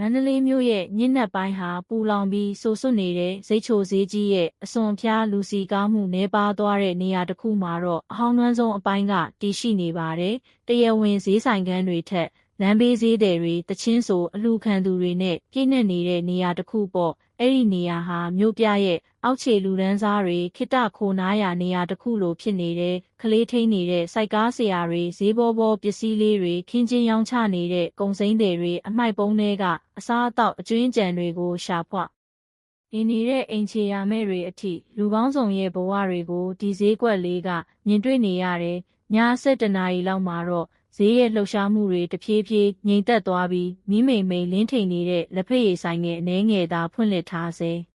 မန္တလေးမြို့ရဲ့ညစ်နက်ပိုင်းဟာပူလောင်ပြီးဆိုဆွနေတဲ့ဇိတ်ချိုဈေးကြီးရဲ့အစွန်ဖျားလူစီကားမှုနှဲပါသွားတဲ့နေရာတစ်ခုမှာတော့အဟောင်းနှွမ်းဆုံးအပိုင်းကတည်ရှိနေပါတယ်။တရားဝင်ဈေးဆိုင်ခန်းတွေထက် လမ်းဘေးဈေးတွေတွေတချင်းဆိုအလှခံသူတွေနဲ့ပြည့်နှက်နေတဲ့နေရာတစ်ခုပေါ့။အဲ့ဒီနေရာဟာမြို့ပြရဲ့အောက်ခြေလူရန်စားတွေခိတခိုနားရာနေရာတစ်ခုလိုဖြစ်နေတဲ့ကလေးထိန်နေတဲ့စိုက်ကားဆရာတွေဈေးဘောဘောပစ္စည်းလေးတွေခင်းချင်းရောင်းချနေတဲ့ကုံစိမ့်တွေတွေအမိုက်ပုံးတွေကအစားအသောက်အကျွင်းကြံတွေကိုရှာဖွနေနေတဲ့အိမ်ချေရမဲ့တွေအထိလူကောင်းဆောင်ရဲ့ဘဝတွေကိုဒီဈေးကွက်လေးကမြင်တွေ့နေရတယ်။ည7တနာရီလောက်မှာတော့ ဈေးရဲ့လှုပ်ရှားမှုတွေတဖြည်းဖြည်းငြိမ်သက်သွားပြီးမိမိန်မိန်လင်းထိန်နေတဲ့လက်ဖက်ရည်ဆိုင်ငယ်အနှဲငယ်သာဖွင့်လှစ်ထားစေ။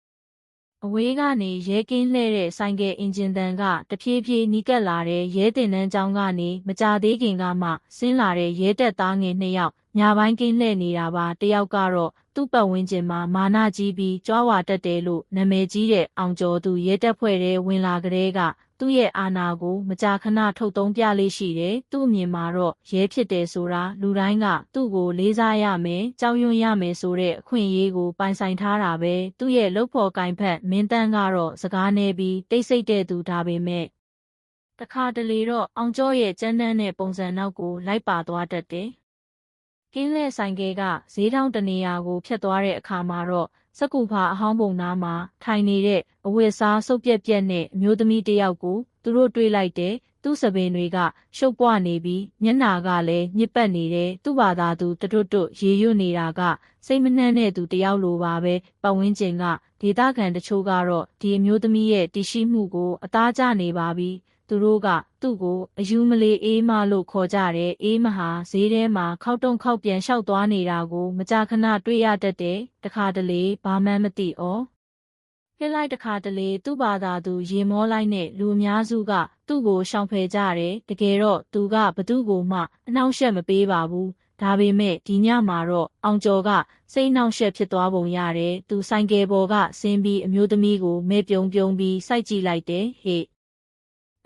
အဝေးကနေရဲကင်းလှဲ့တဲ့ဆိုင်ကယ်အင်ဂျင်တန်ကတဖြည်းဖြည်းနီးကပ်လာတဲ့ရဲတင်နှန်းကျောင်းကနေမကြသေးခင်ကမှဆင်းလာတဲ့ရဲတက်သားငယ်နှစ်ယောက် ညာပိုင်းကင်းလှဲ့နေတာပါတယောက်ကတော့သူ့ပတ်ဝန်းကျင်မှာမာနကြီးပြီးကြွားဝါတက်တယ်လို့နာမည်ကြီးတဲ့အောင်ကျော်သူရဲတက်ဖွဲ့တဲ့ဝင်လာကလေးကသူ့ရဲ့အာဏာကိုမကြာခဏထုတ်သုံးပြလေးရှိတယ်။သူ့အမြင်မှာတော့ရဲဖြစ်တယ်ဆိုတာလူတိုင်းကသူ့ကိုလေးစားရမယ်၊ကြောက်ရွံ့ရမယ်ဆိုတဲ့အခွင့်အရေးကိုပိုင်ဆိုင်ထားတာပဲ။သူ့ရဲ့လုပ်ဖော်ကင်ဖက်မင်းတန်းကတော့စကားနေပြီးတိတ်ဆိတ်တဲ့သူဒါပေမဲ့တခါတလေတော့အောင်ကျော်ရဲ့ကြမ်းတမ်းတဲ့ပုံစံနောက်ကိုလိုက်ပါသွားတတ်တယ်။ ကင်းလဲဆိုင်ကဲကဈေးထောင်းတနေရာကိုဖျက်သွားတဲ့အခါမှာတော့စကူဖာအဟောင်းပုံနားမှာထိုင်နေတဲ့အဝတ်စားစုပ်ပြက်ပြက်နဲ့အမျိုးသမီးတစ်ယောက်ကိုသူတို့တွေ့လိုက်တဲ့သူ့စပင်တွေကရှုပ်ပွားနေပြီးမျက်နာကလည်းညစ်ပတ်နေတယ်သူ့ဘာသာသူတတွတ်တွတ်ရေရွတ်နေတာကစိတ်မနှံ့တဲ့သူတယောက်လိုပါပဲပတ်ဝန်းကျင်ကဒေသခံတချို့ကတော့ဒီအမျိုးသမီးရဲ့တရှိမှုကိုအသားကျနေပါပြီ သူတို့ကသူ့ကိုအယူမလေးအေးမလို့ခေါ်ကြတယ်အေးမဟာဈေးထဲမှာခောက်တုံခောက်ပြန်လျှောက်သွားနေတာကိုမကြာခဏတွေ့ရတတ်တယ်တခါတလေဘာမှမသိဩပြလိုက်တခါတလေသူ့ဘာသာသူရေမောလိုက်နဲ့လူအများစုကသူ့ကိုရှောင်ဖယ်ကြတယ်တကယ်တော့သူကဘသူ့ကိုမှအနှောင့်အယှက်မပေးပါဘူးဒါပေမဲ့ဒီညမှာတော့အောင်ကျော်ကစိတ်နှောင့်ယှက်ဖြစ်သွားပုံရတယ်။သူဆိုင်ကယ်ပေါ်ကဆင်းပြီးအမျိုးသမီးကိုမဲပြုံပြုံပြီးစိုက်ကြည့်လိုက်တယ်ဟဲ့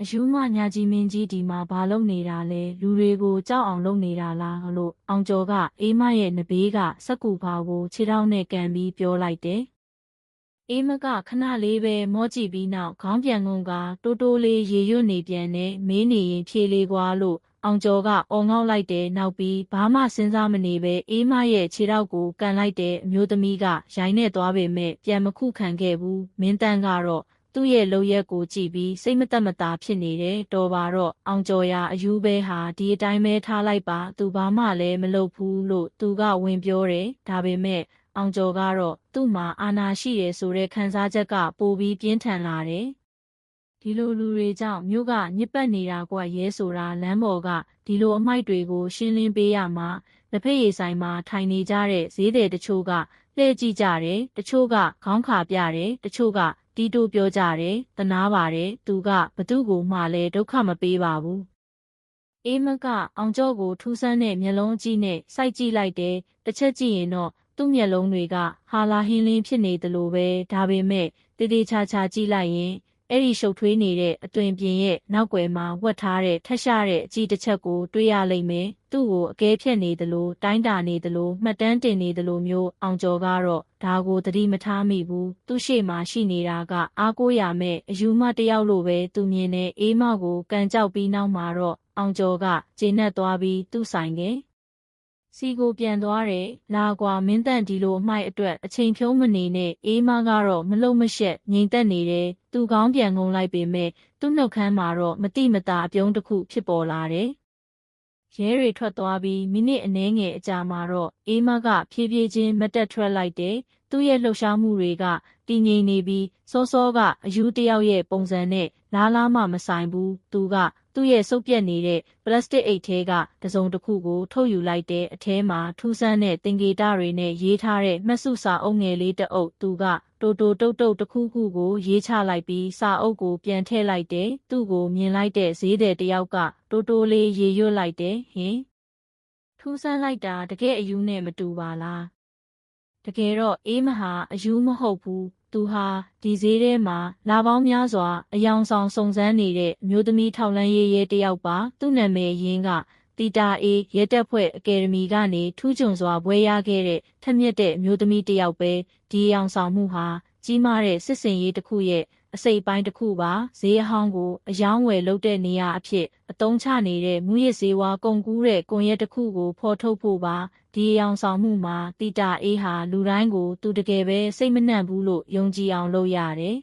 အယူမညာကြီးမင်းကြီးဒီမှာဘာလုပ်နေတာလဲလူတွေကိုကြောက်အောင်လုပ်နေတာလားလို့အောင်ကျော်ကအေးမရဲ့နဘေးကစက်ကူဖောက်ကိုခြေထောက်နဲ့ကန်ပြီးပြောလိုက်တယ်အေးမကခဏလေးပဲမောကြည့်ပြီးနောက်ခေါင်းပြန်ငုံကတိုးတိုးလေးရေရွတ်နေပြန်နဲ့မေးနေရင်ဖြေလေးကွာလို့အောင်ကျော်ကအော်ငေါက်လိုက်တယ်နောက်ပြီးဘာမှစဉ်းစားမနေပဲအေးမရဲ့ခြေထောက်ကိုကန်လိုက်တဲ့အမျိုးသမီးကရိုင်းနဲ့သွားပေမဲ့ပြန်မခုခံခဲ့ဘူးမင်းတန်းကတော့ သူ့ရဲ့လုပ်ရက်ကိုကြည့်ပြီးစိတ်မသက်မသာဖြစ်နေတယ်တော်ပါတော့အောင်ကျော်ရအယူပဲဟာဒီအတိုင်းပဲထားလိုက်ပါသူဘာမှလည်းမလုပ်ဘူးလို့သူကဝင်ပြောတယ်ဒါပေမဲ့အောင်ကျော်ကတော့သူ့မှာအာနာရှိတယ်ဆိုတဲ့ခံစားချက်ကပိုပြီးပြင်းထန်လာတယ်ဒီလိုလူတွေကြောင့်မြို့ကညစ်ပတ်နေတာကွာရဲဆိုတာလမ်းပေါ်ကဒီလိုအမိုက်တွေကိုရှင်းလင်းပေးရမှာလက်ဖက်ရည်ဆိုင်မှာထိုင်နေကြတဲ့ဈေးသည်တချို့က လှည့်ကြည့်ကြတယ်တချို့ကခေါင်းခါပြတယ်တချို့ကတီးတိုးပြောကြတယ်တနာပါတယ်သူကဘသူ့ကိုမှလည်းဒုက္ခမပေးပါဘူးအေးမကအောင်ကျော်ကိုထူးဆန်းတဲ့မျက်လုံးကြီးနဲ့စိုက်ကြည့်လိုက်တယ်တစ်ချက်ကြည့်ရင်တော့သူ့မျက်လုံးတွေကဟာလာဟင်းလင်းဖြစ်နေတယ်လို့ပဲဒါပေမဲ့တေးသေးချာချာကြည့်လိုက်ရင် အဲ့ဒီရှုပ်ထွေးနေတဲ့အသွင်ပြင်ရဲ့နောက်ွယ်မှာဝတ်ထားတဲ့ထက်ရှားတဲ့အကြီးတစ်ချက်ကိုတွေးရလိမ့်မယ်။သူ့ကိုအကဲဖြတ်နေသလိုတိုင်းတာနေသလိုမှတ်တမ်းတင်နေသလိုမျိုးအောင်ကျော်ကတော့ဒါကိုသတိမထားမိဘူး။သူ့ရှေ့မှာရှိနေတာကအားကိုးရမဲ့အယူမတယောက်လိုပဲသူမြင်နေအေးမောက်ကိုကန်ကြောက်ပြီးနောက်မှာတော့အောင်ကျော်ကကျေနပ်သွားပြီးသူ့ဆိုင်ကစီကိုပြန်သွားတယ်လာကွာမင်းတန့်ဒီလိုအမိုက်အတွက်အချိန်ဖြုံးမနေနဲ့အေးမကတော့မလုံမရှက်ငြိမ်သက်နေတယ် သူကောင်းပြန်ငုံလိုက်ပေမဲ့သူ့နှုတ်ခမ်းမှာတော့မတိမတာအပြုံးတစ်ခုဖြစ်ပေါ်လာတယ်ရဲတွေထွက်သွားပြီးမိနစ်အနည်းငယ်အကြာမှာတော့အေးမကဖြည်းဖြည်းချင်းမတက်ထွက်လိုက်တယ်သူ့ရဲ့လှုပ်ရှားမှုတွေကတည်ငြိမ်နေပြီးစောစောကအယူတယောက်ရဲ့ပုံစံနဲ့လားလားမှမဆိုင်ဘူးသူကသူ့ရဲ့စုပ်ပြက်နေတဲ့ပလတ်စတစ်အိတ်ထဲကတစုံတစ်ခုကိုထုတ်ယူလိုက်တဲ့အထဲမှာထူးဆန်းတဲ့သင်္ကေတတွေနဲ့ရေးထားတဲ့မှတ်စုစာအုပ်ငယ်လေးတစ်အုပ်သူက တိုတိုတုတ်တုတ်တစ်ခုခုကိုရေးချလိုက်ပြီးစာအုပ်ကိုပြန်ထည့်လိုက်တယ်သူ့ကိုမြင်လိုက်တဲ့ဈေးသည်တယောက်ကတိုတိုလေးရေရွတ်လိုက်တယ်ဟင်ထူးဆန်းလိုက်တာတကယ်အယူနဲ့မတူပါလားတကယ်တော့အေးမဟာအယူမဟုတ်ဘူးသူဟာဒီဈေးထဲမှာလာပေါင်းများစွာအယောင်ဆောင်စုံစမ်းနေတဲ့အမျိုးသမီးထောက်လန်းရေးရဲတယောက်ပါသူ့နာမည်ရင်းက တီတာအေးရဲတပ်ဖွဲ့အကယ်ဒမီကနေထူးချွန်စွာဘွဲရခဲ့တဲ့ထက်မြက်တဲ့အမျိုးသမီးတစ်ယောက်ပဲဒီအအောင်ဆောင်မှုဟာကြီးမားတဲ့စစ်စင်ရေးတစ်ခုရဲ့အစိပ်ပိုင်းတစ်ခုပါဈေးအဟောင်းကိုအယောင်းဝယ်လုပ်တဲ့နေရာအဖြစ်အသုံးချနေတဲ့မူရစ်ဈေးဝါကုန်ကူးတဲ့ကွန်ရက်တစ်ခုကိုဖော်ထုတ်ဖို့ပါဒီအအောင်ဆောင်မှုမှာတီတာအေးဟာလူတိုင်းကိုသူတကယ်ပဲစိတ်မနှံ့ဘူးလို့ယုံကြည်အောင်လုပ်ရတယ်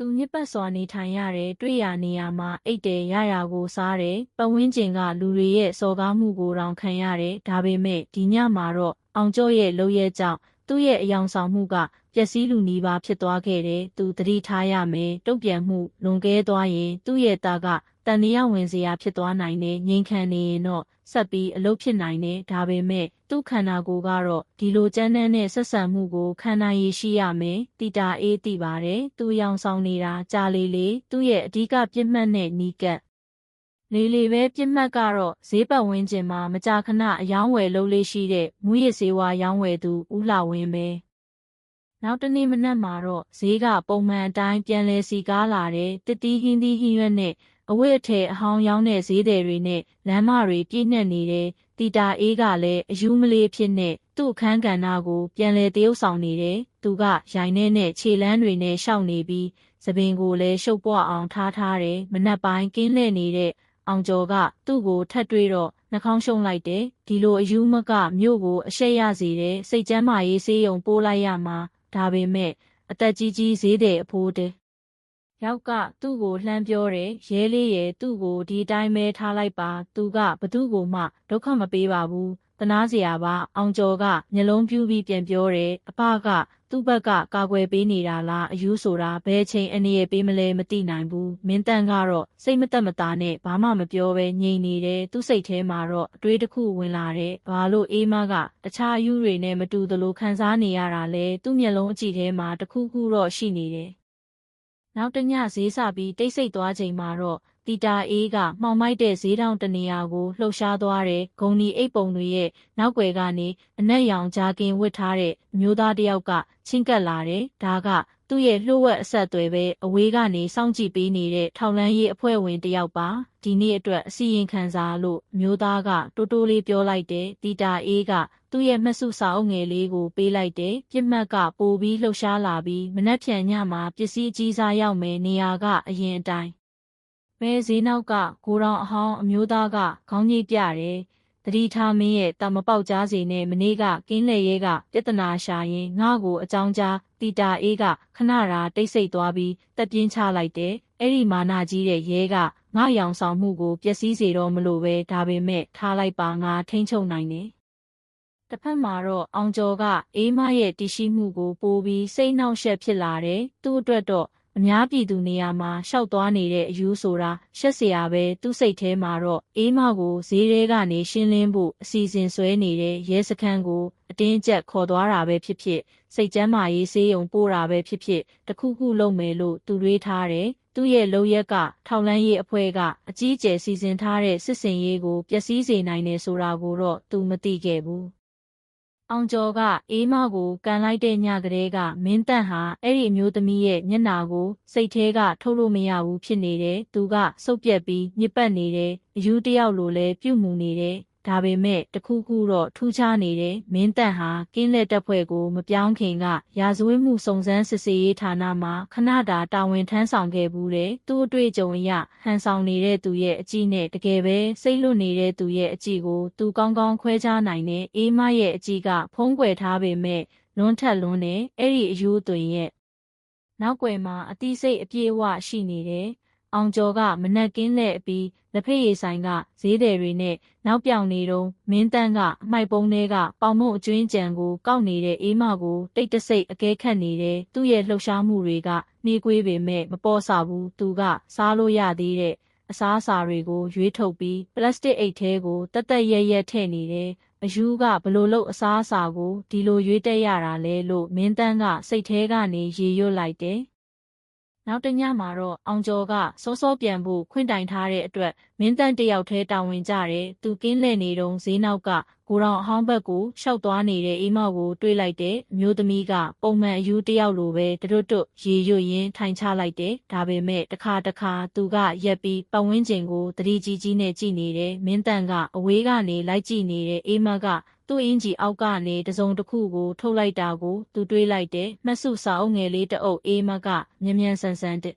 သူညစ်ပတ်စွာနေထိုင်ရတယ်တွေ့ရနေရမှာအိတ်တယ်ရရကိုစားတယ်ပတ်ဝန်းကျင်ကလူတွေရဲ့စော်ကားမှုကိုတောင်ခံရတယ်ဒါပေမဲ့ဒီညမှာတော့အောင်ကျော်ရဲ့လုပ်ရဲ့ကြောင့် သူ့ရဲ့အယောင်ဆောင်မှုကပျက်စီးလူနီးပါးဖြစ်သွားခဲ့တယ်သူသတိထားရမယ်တုံ့ပြန်မှုလွန်ကဲသွားရင်သူ့ရဲ့သားကတန်တရားဝင်စရာဖြစ်သွားနိုင်တယ်ငြိမ်ခံနေရင်တော့ဆက်ပြီးအလုပ်ဖြစ်နိုင်တယ်ဒါပေမဲ့သူ့ခန္ဓာကိုယ်ကတော့ဒီလိုကြမ်းတမ်းတဲ့ဆက်ဆံမှုကိုခံနိုင်ရရှိရမယ်တီတာအေးသိပါတယ်သူရောင်ဆောင်နေတာကြာလေလေသူ့ရဲ့အဓိကပြစ်မှတ်နဲ့နီးကပ် လေလေပဲပြစ်မှတ်ကတော့ဈေးပတ်ဝန်းကျင်မှာမကြာခဏအယောင်းဝယ်လုပ်လေးရှိတဲ့မူရစ်ဈေးဝါရောင်းဝယ်သူဦးလှဝင်းပဲနောက်တနေ့မနက်မှာတော့ဈေးကပုံမှန်အတိုင်းပြန်လဲစီကားလာတဲ့တတိဟင်းသီးဟင်းရွက်နဲ့အဝတ်အထည်အဟောင်းရောင်းတဲ့ဈေးတယ်တွေနဲ့လမ်းမတွေပြည့်နှက်နေတဲ့တီတာအေးကလည်းအယူမလေးဖြစ်နဲ့သူ့အခန်းကဏ္ဍကိုပြန်လဲတရုပ်ဆောင်နေတယ်သူကရိုင်နေနဲ့ခြေလန်းတွေနဲ့ရှောက်နေပြီးသပင်ကိုလည်းရှုပ်ပွားအောင်ထားထားတယ်မနက်ပိုင်းကင်းလှည့်နေတဲ့ အောင်ကျော်ကသူ့ကိုထပ်တွေးတော့နှာခေါင်းရှုံလိုက်တယ်ဒီလိုအယူမကမြို့ကိုအရှက်ရစေတဲ့စိတ်ကျမ်းမာရေးဆေးရုံပို့လိုက်ရမှာဒါပေမဲ့အသက်ကြီးကြီးဈေးတယ်အဖိုးတဲ့ရောက်ကသူ့ကိုလှမ်းပြောတယ်ရဲလေးရဲ့သူ့ကိုဒီတိုင်းပဲထားလိုက်ပါသူကဘသူ့ကိုမှဒုက္ခမပေးပါဘူးတနာเสียပါအောင်ကျော်ကမျက်လုံးပြူးပြီးပြန်ပြောတယ်အဖက သူ့ဘက်ကကာကွယ်ပေးနေတာလားအယူဆိုတာဘယ်ချိန်အနေရပေးမလဲမသိနိုင်ဘူးမင်းတန်းကတော့စိတ်မသက်မသာနဲ့ဘာမှမပြောဘဲငြိမ်နေတယ်သူ့စိတ်ထဲမှာတော့အတွေးတစ်ခုဝင်လာတယ်ဘာလို့အေးမကတခြားအယူတွေနဲ့မတူသလိုခံစားနေရတာလဲသူ့မျက်လုံးအကြည့်ထဲမှာတခုခုတော့ရှိနေတယ်နောက်တညဈေးစပြီးတိတ်ဆိတ်သွားချိန်မှာတော့ တီတာအေးကမှောင်မိုက်တဲ့ဈေးတောင်တနေရာကိုလှုပ်ရှားသွားတဲ့ဂုံဒီအိတ်ပုံတွေရဲ့နောက်ွယ်ကနေအနက်ရောင်ဂျာကင်ဝတ်ထားတဲ့အမျိုးသားတစ်ယောက်ကချင်းကပ်လာတယ်။ဒါကသူ့ရဲ့လှုပ်ဝက်အဆက်အသွယ်ပဲအဝေးကနေစောင့်ကြည့်ပေးနေတဲ့ထောက်လန်းရေးအဖွဲ့ဝင်တစ်ယောက်ပါ။ဒီနေ့အတွက်အစီရင်ခံစားလို့မျိုးသားကတိုးတိုးလေးပြောလိုက်တယ်။တီတာအေးကသူ့ရဲ့မှတ်စုစာအုပ်ငယ်လေးကိုပေးလိုက်တယ်။ပြစ်မှတ်ကပိုပြီးလှုပ်ရှားလာပြီးမနှက်ဖြန်ညမှာပစ္စည်းအကြီးစားရောက်မယ်နေရာကအရင်အတိုင်း မဲဈေးနောက်ကကိုရောင်အဟောင်းအမျိုးသားကခေါင်းကြီးပြတယ်။တတိထားမင်းရဲ့တာမပေါက်ကြားစီနဲ့မနေ့ကကင်းလေရဲကပြဿနာရှာရင်ငါ့ကိုအကြောင်းကြားတီတာအေးကခဏရာတိတ်ဆိတ်သွားပြီးတက်ပြင်းချလိုက်တယ်။အဲ့ဒီမာနာကြီးတဲ့ရဲကငါရောင်ဆောင်မှုကိုပျက်စီးစေတော့မလို့ပဲဒါပေမဲ့ထားလိုက်ပါငါထိမ့်ချုပ်နိုင်တယ်။တစ်ဖက်မှာတော့အောင်ကျော်ကအေးမရဲ့တရှိမှုကိုပိုးပြီးစိတ်နှောက်ယှက်ဖြစ်လာတယ်။သူ့အတွက်တော့ အများပြည်သူနေရာမှာရှောက်သွားနေတဲ့အယူဆိုတာရှက်စရာပဲသူ့စိတ်ထဲမှာတော့အေးမကိုဈေးထဲကနေရှင်းလင်းဖို့အစီအစဉ်ဆွဲနေတဲ့ရဲစခန်းကိုအတင်းကျပ်ခေါ်သွားတာပဲဖြစ်ဖြစ်စိတ်ကျမ်းမာရေးဆေးရုံပို့တာပဲဖြစ်ဖြစ်တခုခုလုပ်မယ်လို့သူတွေးထားတယ်သူ့ရဲ့လုံရက်ကထောက်လန်းရေးအဖွဲ့ကအကြီးအကျယ်စီစဉ်ထားတဲ့စစ်စင်ရေးကိုပျက်စီးစေနိုင်တယ်ဆိုတာကိုတော့သူမသိခဲ့ဘူး အောင်ကျော်ကအေးမကိုကန်လိုက်တဲ့ညကလေးကမင်းတန့်ဟာအဲ့ဒီအမျိုးသမီးရဲ့မျက်နာကိုစိတ်ထဲကထုတ်လို့မရဘူးဖြစ်နေတယ်။သူကစုပ်ပြက်ပြီးညစ်ပတ်နေတယ်။အယူတယောက်လိုလဲပြုတ်မှုနေတယ် ဒါပေမဲ့တခုခုတော့ထူးခြားနေတယ်မင်းတန့်ဟာကင်းလက်တပ်ဖွဲ့ကိုမပြောင်းခင်ကရာဇဝတ်မှုစုံစမ်းစစ်ဆေးရေးဌာနမှာခဏတာတာဝန်ထမ်းဆောင်ခဲ့ဘူးတယ်သူ့အတွေ့အကြုံအရဟန်ဆောင်နေတဲ့သူရဲ့အကြည့်နဲ့တကယ်ပဲစိတ်လွတ်နေတဲ့သူရဲ့အကြည့်ကိုသူကောင်းကောင်းခွဲခြားနိုင်တဲ့အေးမရဲ့အကြည့်ကဖုံးကွယ်ထားပေမဲ့လွန်းထက်လွန်းတဲ့အဲ့ဒီအယူသွင်ရဲ့နောက်ွယ်မှာအတိစိတ်အပြည့်အဝရှိနေတယ် အောင်ကျော်ကမနက်ကင်းလှည့်အပြီးလက်ဖက်ရည်ဆိုင်ကဈေးတယ်တွေနဲ့နောက်ပြောင်နေတော့မင်းတန်းကအမိုက်ပုံးတွေကပေါင်မုံအကျွင်းကြံကိုကောက်နေတဲ့အေးမကိုတိတ်တဆိတ်အကဲခတ်နေတဲ့သူ့ရဲ့လှုပ်ရှားမှုတွေကနှီးကွေးပေမဲ့မပေါ်ဆဘူးသူကစားလို့ရသေးတဲ့အစားအစာတွေကိုရွေးထုတ်ပြီးပလတ်စတစ်အိတ်ထဲကိုတက်တက်ရဲရဲထည့်နေတယ်အယူကဘလို့လို့အစားအစာကိုဒီလိုရွေးတက်ရတာလဲလို့မင်းတန်းကစိတ်ထဲကနေရေရွတ်လိုက်တယ် နောက်တစ်ညမှာတော့အောင်ကျော်ကစောစောပြန်ဖို့ခွင့်တိုင်ထားတဲ့အတွက်မင်းတန်းတယောက်တည်းတာဝန်ကြတယ်သူကင်းလှည့်နေတုန်းဈေးနောက်ကကိုရောင်အဟောင်းဘက်ကိုရှောက်သွားနေတဲ့အိမ်မောက်ကိုတွေးလိုက်တဲ့အမျိုးသမီးကပုံမှန်အယူတယောက်လိုပဲတတွတ်တွတ်ရေရွတ်ရင်းထိုင်ချလိုက်တယ်ဒါပေမဲ့တစ်ခါတစ်ခါသူကရက်ပြီးပတ်ဝန်းကျင်ကိုတတိကြီးကြီးနဲ့ကြည့်နေတယ်မင်းတန်းကအဝေးကနေလိုက်ကြည့်နေတဲ့အိမ်မက်က သူ့အင်ဂျီအောက်ကနေတစုံတစ်ခုကိုထုတ်လိုက်တာကိုသူတွေးလိုက်တယ်မှတ်စုစာအုပ်ငယ်လေးတစ်အုပ်အေးမကမြ мян ဆန်ဆန်တဲ့